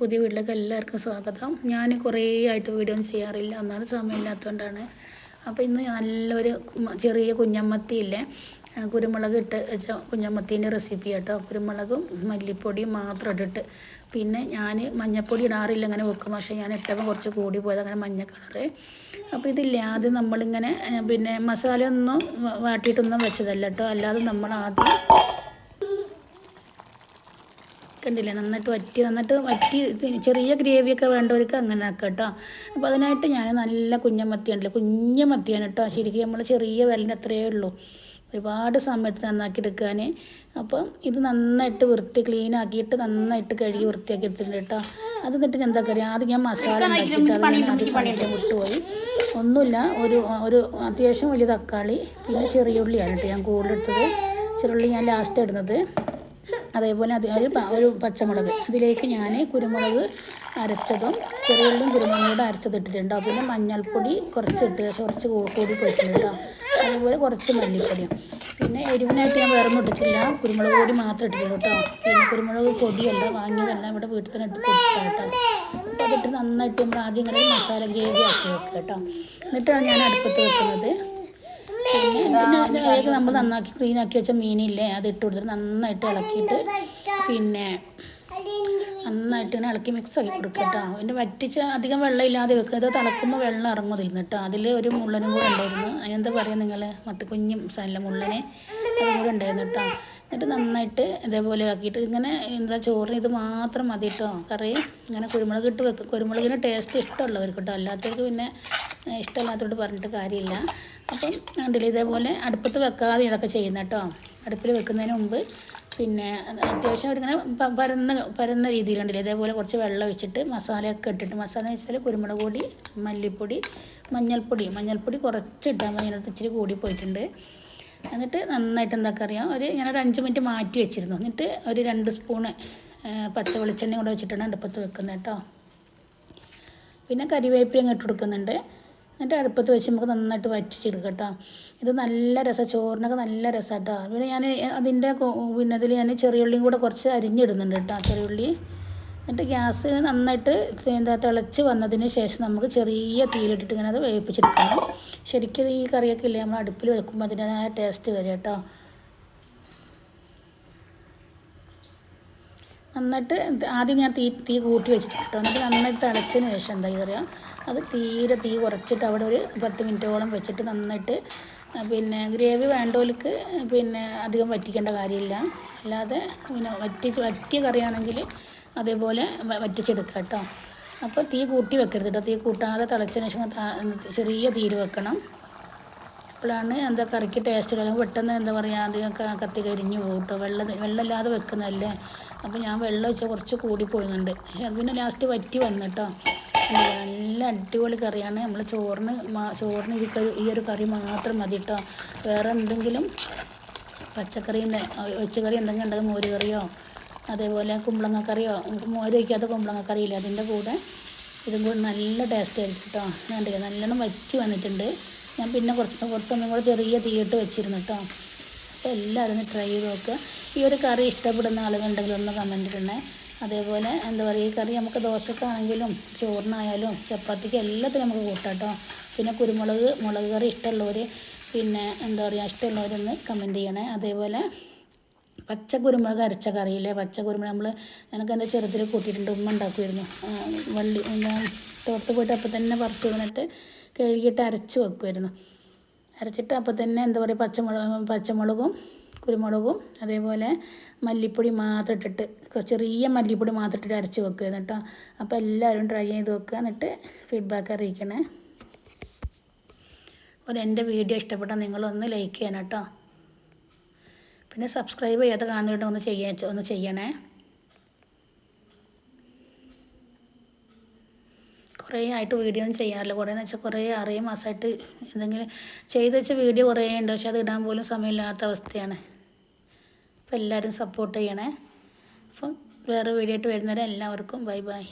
പുതിയ വീട്ടിലേക്ക് എല്ലാവർക്കും സ്വാഗതം. ഞാൻ കുറേ ആയിട്ട് വീഡിയോ ഒന്നും ചെയ്യാറില്ല. ഒന്നാമത് സമയമില്ലാത്തതുകൊണ്ടാണ് അപ്പോൾ ഇന്ന് നല്ലൊരു ചെറിയ കുഞ്ഞമ്മത്തിയില്ലേ കുരുമുളക് ഇട്ട് വെച്ച കുഞ്ഞമ്മത്തീന്റെ റെസിപ്പി കേട്ടോ കുരുമുളകും മല്ലിപ്പൊടിയും മാത്രം ഇട്ടിട്ട്. പിന്നെ ഞാൻ മഞ്ഞപ്പൊടി ഇടാറില്ല അങ്ങനെ വെക്കും. പക്ഷേ ഞാൻ ഇട്ടപ്പോൾ കുറച്ച് കൂടി പോയത് അങ്ങനെ മഞ്ഞ കളറ്. അപ്പോൾ ഇതില്ല ആദ്യം നമ്മളിങ്ങനെ പിന്നെ മസാല ഒന്നും വാട്ടിയിട്ടൊന്നും വെച്ചതല്ല കേട്ടോ. അല്ലാതെ നമ്മൾ ആദ്യം കണ്ടില്ലേ? നന്നായിട്ട് വറ്റി നന്നായിട്ട് വറ്റി ചെറിയ ഗ്രേവിയൊക്കെ വേണ്ടവർക്ക് അങ്ങനെ ആക്കാം കേട്ടോ അപ്പോൾ അതിനായിട്ട് ഞാൻ നല്ല കുഞ്ഞ ഉണ്ടല്ലോ കുഞ്ഞ മത്തിയാണ് കേട്ടോ ശരിക്കും നമ്മൾ ചെറിയ വിരലിന്റെ അത്രയേ ഉള്ളൂ. ഒരുപാട് സമയത്ത് നന്നാക്കി എടുക്കാൻ അപ്പം ഇത് നന്നായിട്ട് വൃത്തി ക്ലീൻ ആക്കിയിട്ട് നന്നായിട്ട് കഴുകി വൃത്തിയാക്കി എടുത്തിട്ടുണ്ട് കേട്ടോ അത് എന്നിട്ട് എന്താ പറയുക ആദ്യം ഞാൻ മസാല ഉണ്ടാക്കിയിട്ട് അത് ഞാൻ ആദ്യം കാണിക്കാൻ വിട്ടുപോയി ഒന്നുമില്ല ഒരു ഒരു അത്യാവശ്യം വലിയ തക്കാളി പിന്നെ ചെറിയ ഉള്ളിയാണ് കേട്ടോ ഞാൻ കൂടുതലെടുത്തത് ഉള്ളി ഞാൻ ലാസ്റ്റ് ഇടുന്നത്. അതേപോലെ അത് ഒരു ഒരു പച്ചമുളക്. അതിലേക്ക് ഞാൻ കുരുമുളക് അരച്ചതും ചെറുകളിലും കുരുമുളകും കൂടെ അരച്ചതിട്ടിട്ടുണ്ട്. പിന്നെ മഞ്ഞൾപ്പൊടി കുറച്ച് ഇട്ട് കുറച്ച് കൂടി പോയിട്ടുണ്ട് കേട്ടോ അതേപോലെ കുറച്ച് മല്ലിപ്പൊടിയും. പിന്നെ എരിവിനായിട്ട് ഞാൻ വേറെ ഒന്നും ഇട്ടിട്ടില്ല. കുരുമുളക് പൊടി മാത്രം ഇട്ടിട്ടുള്ളൂ കേട്ടോ പിന്നെ കുരുമുളക് പൊടിയല്ല വാങ്ങിയതല്ല. ഇവിടെ വീട്ടിൽ തന്നെ ഇട്ട് പൊടിച്ചതാണ് കേട്ടോ അപ്പോൾ അതിട്ട് നന്നായിട്ട് നമ്മൾ ആദ്യം ഇങ്ങനെ മസാല ഗ്രേവി ആക്കി വെക്കുക കേട്ടോ എന്നിട്ടാണ് ഞാൻ അടുപ്പത്ത് വെക്കുന്നത്. പിന്നെ പിന്നെ നമ്മൾ നന്നാക്കി ക്ലീൻ ആക്കി വെച്ച മീനില്ലേ അത് ഇട്ട് കൊടുത്തിട്ട് നന്നായിട്ട് ഇളക്കിയിട്ട് പിന്നെ നന്നായിട്ട് ഇങ്ങനെ ഇളക്കി മിക്സ് ആക്കി കൊടുക്കുക കേട്ടോ അതിന്റെ വറ്റിച്ച് അധികം വെള്ളം ഇല്ലാതെ വെക്കുക. ഇത് തിളക്കുമ്പോൾ വെള്ളം ഇറങ്ങുന്നില്ല കേട്ടോ അതിൽ ഒരു മുള്ളനും കൂടെ ഉണ്ടായിരുന്നു. അതിനെന്താ പറയുക നിങ്ങൾ മറ്റു കുഞ്ഞും സാധനം മുള്ളനെ അതും കൂടെ ഉണ്ടായിരുന്നു കേട്ടോ എന്നിട്ട് നന്നായിട്ട് ഇതേപോലെ ആക്കിയിട്ട് ഇങ്ങനെ എന്താ ചോറിന് ഇത് മാത്രം മതി കേട്ടോ കറി ഇങ്ങനെ കുരുമുളക് ഇട്ട് വെക്കും. കുരുമുളകിന് ടേസ്റ്റ് ഇഷ്ടമുള്ളവർക്ക് കേട്ടോ അല്ലാത്തവർക്ക് പിന്നെ ഇഷ്ടമില്ലാത്തതുകൊണ്ട് പറഞ്ഞിട്ട് കാര്യമില്ല. അപ്പം അതിൽ ഇതേപോലെ അടുപ്പത്ത് വെക്കാതെ ഇതൊക്കെ ചെയ്യുന്ന കേട്ടോ അടുപ്പിൽ വെക്കുന്നതിന് മുമ്പ് പിന്നെ അത്യാവശ്യം ഇങ്ങനെ പരന്ന പരന്ന രീതിയിലുണ്ടല്ലോ. ഇതേപോലെ കുറച്ച് വെള്ളം ഒഴിച്ചിട്ട് മസാലയൊക്കെ ഇട്ടിട്ട് മസാല എന്ന് വെച്ചാൽ കുരുമുളക് പൊടി മല്ലിപ്പൊടി മഞ്ഞൾപ്പൊടി. മഞ്ഞൾപ്പൊടി കുറച്ചിട്ടാൽ മതി. അതിനകത്ത് ഇച്ചിരി കൂടി പോയിട്ടുണ്ട്. എന്നിട്ട് നന്നായിട്ട് എന്താ അറിയാം ഒരു ഞാനൊരു അഞ്ച് മിനിറ്റ് മാറ്റി വെച്ചിരുന്നു. എന്നിട്ട് ഒരു രണ്ട് സ്പൂണ് പച്ച വെളിച്ചെണ്ണ കൂടെ വെച്ചിട്ടാണ് അടുപ്പത്ത് വെക്കുന്നത് കേട്ടോ പിന്നെ കരിവേപ്പില ഇങ്ങോട്ട് കൊടുക്കുന്നുണ്ട്. എന്നിട്ട് അടുപ്പത്ത് വെച്ച് നമുക്ക് നന്നായിട്ട് വറ്റിച്ചെടുക്കാം കേട്ടോ. ഇത് നല്ല രസം ചോറിനൊക്കെ നല്ല രസം കേട്ടോ. പിന്നെ ഞാൻ അതിന്റെ പിന്നെ അതിൽ ഞാൻ ചെറിയുള്ളിയും കൂടെ കുറച്ച് അരിഞ്ഞിടുന്നുണ്ട് കേട്ടോ ചെറിയുള്ളി. എന്നിട്ട് ഗ്യാസ് നന്നായിട്ട് എന്താ തിളച്ച് വന്നതിന് ശേഷം നമുക്ക് ചെറിയ തീയിലിട്ടിട്ട് ഇങ്ങനെ അത് വേവിപ്പിച്ചെടുക്കണം. ശരിക്കും ഈ കറിയൊക്കെ ഇല്ലേ നമ്മൾ അടുപ്പിൽ വെക്കുമ്പോൾ അതിന്റെതായ ടേസ്റ്റ് വരും കേട്ടോ. നന്നായിട്ട് ആദ്യം ഞാൻ തീ തീ കൂട്ടി വെച്ചിട്ടുണ്ട് എന്നിട്ട് നന്നായിട്ട് തിളച്ചതിന് ശേഷം എന്താ പറയുക അത് തീരെ തീ കുറച്ചിട്ട് അവിടെ ഒരു പത്ത് മിനിറ്റോളം വെച്ചിട്ട് നന്നായിട്ട് പിന്നെ ഗ്രേവി വേണ്ടവർക്ക് പിന്നെ അധികം വറ്റിക്കേണ്ട കാര്യമില്ല. അല്ലാതെ പിന്നെ വറ്റിച്ച് വറ്റിയ കറിയാണെങ്കിൽ അതേപോലെ വറ്റിച്ചെടുക്കുക കേട്ടോ. അപ്പോൾ തീ കൂട്ടി വെക്കരുത് കേട്ടോ. തീ കൂട്ടാതെ തിളച്ചതിന് ശേഷം ചെറിയ തീര് വെക്കണം. അപ്പോഴാണ് എന്താ കറിക്ക് ടേസ്റ്റ് അല്ലെങ്കിൽ പെട്ടെന്ന് എന്താ പറയുക അധികം കത്തി കരിഞ്ഞു കേട്ടോ. വെള്ളം വെള്ളമില്ലാതെ വെക്കുന്നതല്ലേ? അപ്പോൾ ഞാൻ വെള്ളം വെച്ചാൽ കുറച്ച് കൂടി പോയിട്ടുണ്ട് പക്ഷെ അത് പിന്നെ ലാസ്റ്റ് വറ്റി വന്നു കേട്ടോ നല്ല അടിപൊളി കറിയാണ്. നമ്മൾ ചോറിന് ചോറിന് ഈ ഈ ഒരു കറി മാത്രം മതി കേട്ടോ വേറെ എന്തെങ്കിലും പച്ചക്കറി ഒച്ചക്കറി എന്തെങ്കിലും ഉണ്ടെങ്കിൽ മോര് കറിയോ അതേപോലെ കുമ്പളങ്ങ കറിയോ മോര് വയ്ക്കാത്ത കുമ്പളങ്ങ കറിയില്ലേ അതിന്റെ കൂടെ ഇതും കൂടി നല്ല ടേസ്റ്റ് ആയിരിക്കും കേട്ടോ കണ്ടില്ലേ? നല്ലോണം വറ്റി വന്നിട്ടുണ്ട്. ഞാൻ പിന്നെ കുറച്ച് കുറച്ച് സമയം കൂടെ ചെറിയ തീയിട്ട് വെച്ചിരുന്നു കേട്ടോ അപ്പോൾ എല്ലാവരും ഒന്ന് ട്രൈ ചെയ്ത് നോക്കുക ഈ ഒരു കറി ഇഷ്ടപ്പെടുന്ന ആളുകളുണ്ടെങ്കിൽ ഒന്ന് കമന്റ് ഇടണേ. അതേപോലെ എന്താ പറയുക ഈ കറി നമുക്ക് ദോശക്കാണെങ്കിലും ചോറിനായാലും ചപ്പാത്തിക്ക് എല്ലാത്തിനും നമുക്ക് കൂട്ടാം കേട്ടോ പിന്നെ കുരുമുളക് മുളക് കറി ഇഷ്ടമുള്ളവർ പിന്നെ എന്താ പറയുക ഇഷ്ടമുള്ളവരൊന്ന് കമന്റ് ചെയ്യണേ. അതേപോലെ പച്ച കുരുമുളക് അരച്ച കറിയില്ലേ പച്ച കുരുമുളക് നമ്മൾ എനിക്ക് എന്റെ ചെറുതിൽ കൂട്ടിയിട്ടുണ്ട് ഉമ്മ ഉണ്ടാക്കുമായിരുന്നു വള്ളി എന്താ തോർത്ത് പോയിട്ട് അപ്പം തന്നെ പറിച്ചു വന്നിട്ട് കഴുകിയിട്ട് അരച്ച് വെക്കുമായിരുന്നു അരച്ചിട്ട് അപ്പോൾ തന്നെ എന്താ പറയുക പച്ചമുളക് പച്ചമുളകും കുരുമുളകും അതേപോലെ മല്ലിപ്പൊടി മാത്രം ഇട്ടിട്ട് ചെറിയ മല്ലിപ്പൊടി മാത്രം ഇട്ടിട്ട് അരച്ച് വെക്കുക എന്നിട്ടോ. അപ്പോൾ എല്ലാവരും ട്രൈ ചെയ്ത് വെക്കുക എന്നിട്ട് ഫീഡ്ബാക്ക് അറിയിക്കണേ. ഒരു എന്റെ വീഡിയോ ഇഷ്ടപ്പെട്ടാൽ നിങ്ങളൊന്ന് ലൈക്ക് ചെയ്യണം കേട്ടോ. പിന്നെ സബ്സ്ക്രൈബ് ചെയ്യാതെ കാണുന്നുണ്ട് ഒന്ന് ചെയ്യാ ഒന്ന് ചെയ്യണേ. കുറേ ആയിട്ട് വീഡിയോ ഒന്നും ചെയ്യാറില്ല. കുറേ എന്ന് വെച്ചാൽ കുറേ അറിയും മാസമായിട്ട് എന്തെങ്കിലും ചെയ്ത് വെച്ച വീഡിയോ കുറേ ഉണ്ട്. പക്ഷെ അത് ഇടാൻ പോലും സമയമില്ലാത്ത അവസ്ഥയാണ്. അപ്പോൾ എല്ലാവരും സപ്പോർട്ട് ചെയ്യണേ. അപ്പം വേറെ വീഡിയോ ആയിട്ട് വരുന്നവരെ എല്ലാവർക്കും ബൈ ബൈ